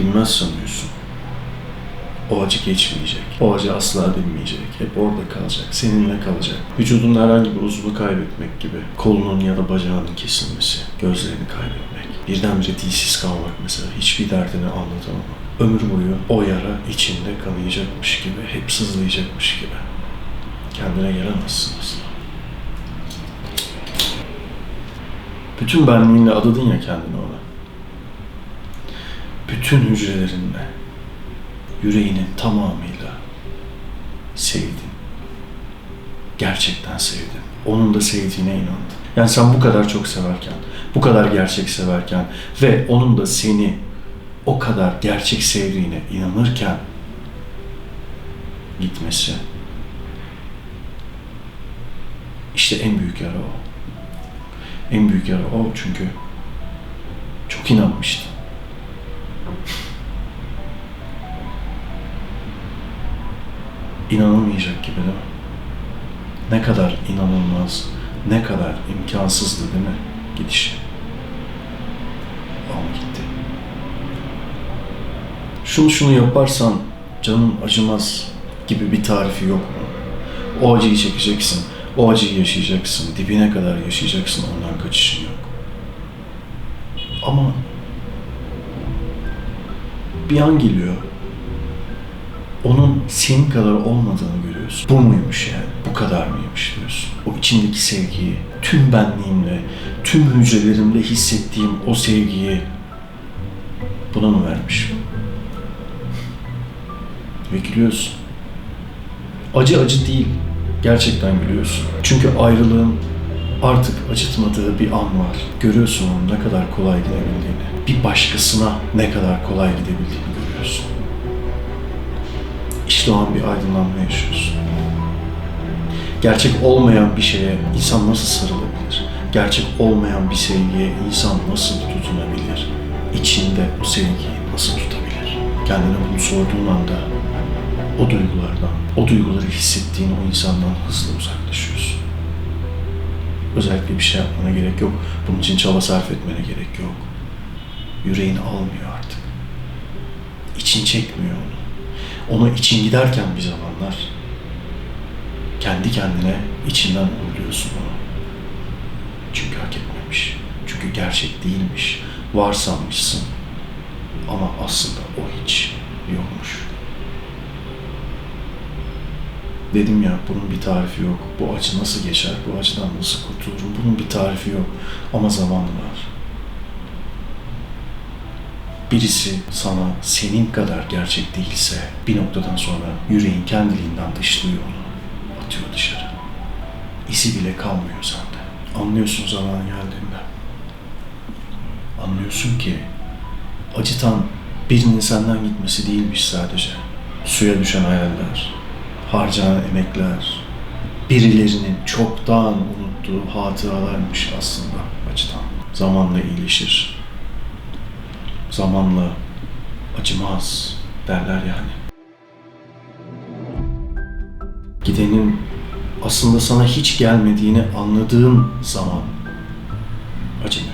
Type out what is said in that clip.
Dinmez sanıyorsun. O acı geçmeyecek. O acı asla dinmeyecek. Hep orada kalacak. Seninle kalacak. Vücudun herhangi bir uzvu kaybetmek gibi. Kolunun ya da bacağının kesilmesi. Gözlerini kaybetmek. Birdenbire dilsiz kalmak mesela. Hiçbir derdini anlatamamak. Ömür boyu o yara içinde kanayacakmış gibi. Hep sızlayacakmış gibi. Kendine gelemezsin asla. Bütün benliğinle adadın ya kendini ona. Bütün hücrelerinle, yüreğinin tamamıyla sevdin. Gerçekten sevdin. Onun da sevdiğine inandın. Yani sen bu kadar çok severken, bu kadar gerçek severken ve onun da seni o kadar gerçek sevdiğine inanırken gitmesi işte en büyük yara o. En büyük yara o çünkü çok inanmıştın. İnanılmayacak gibi değil mi? Ne kadar inanılmaz, ne kadar imkansızdı değil mi gidişi? Ama gitti. Şunu şunu yaparsan canın acımaz gibi bir tarifi yok mu? O acıyı çekeceksin, o acıyı yaşayacaksın, dibine kadar yaşayacaksın, ondan kaçışın yok. Ama bir an geliyor, senin kadar olmadığını görüyorsun. Bu muymuş yani? Bu kadar mıymış diyorsun. O içindeki sevgiyi, tüm benliğimle, tüm hücrelerimle hissettiğim o sevgiyi buna mı vermiş? Ve gülüyorsun. Acı acı değil. Gerçekten gülüyorsun. Çünkü ayrılığın artık acıtmadığı bir an var. Görüyorsun onun ne kadar kolay gidebildiğini. Bir başkasına ne kadar kolay gidebildiğini görüyorsun. İşte o an bir aydınlanma yaşıyorsun. Gerçek olmayan bir şeye insan nasıl sarılabilir? Gerçek olmayan bir sevgiye insan nasıl tutunabilir? İçinde o sevgiyi nasıl tutabilir? Kendine bunu sorduğun anda o duygulardan, o duyguları hissettiğin o insandan hızla uzaklaşıyorsun. Özellikle bir şey yapmana gerek yok. Bunun için çaba sarf etmene gerek yok. Yüreğin almıyor artık. İçin çekmiyor onu. Ona için giderken bir zamanlar kendi kendine içinden uğurluyorsun onu. Çünkü hak etmemiş. Çünkü gerçek değilmiş. Var sanmışsın. Ama aslında o hiç yokmuş. Dedim ya bunun bir tarifi yok. Bu acı nasıl geçer? Bu acıdan nasıl kurtulurum? Bunun bir tarifi yok. Ama zaman var. Birisi sana senin kadar gerçek değilse bir noktadan sonra yüreğin kendiliğinden dışlıyor onu. Atıyor dışarı. İzi bile kalmıyor sende. Anlıyorsun zaman geldiğinde. Anlıyorsun ki acıtan birinin senden gitmesi değilmiş sadece. Suya düşen hayaller, harcanan emekler, birilerinin çoktan unuttuğu hatıralarmış aslında acıdan. Zamanla iyileşir. Zamanla acımaz derler yani. Gidenin aslında sana hiç gelmediğini anladığın zaman acınır.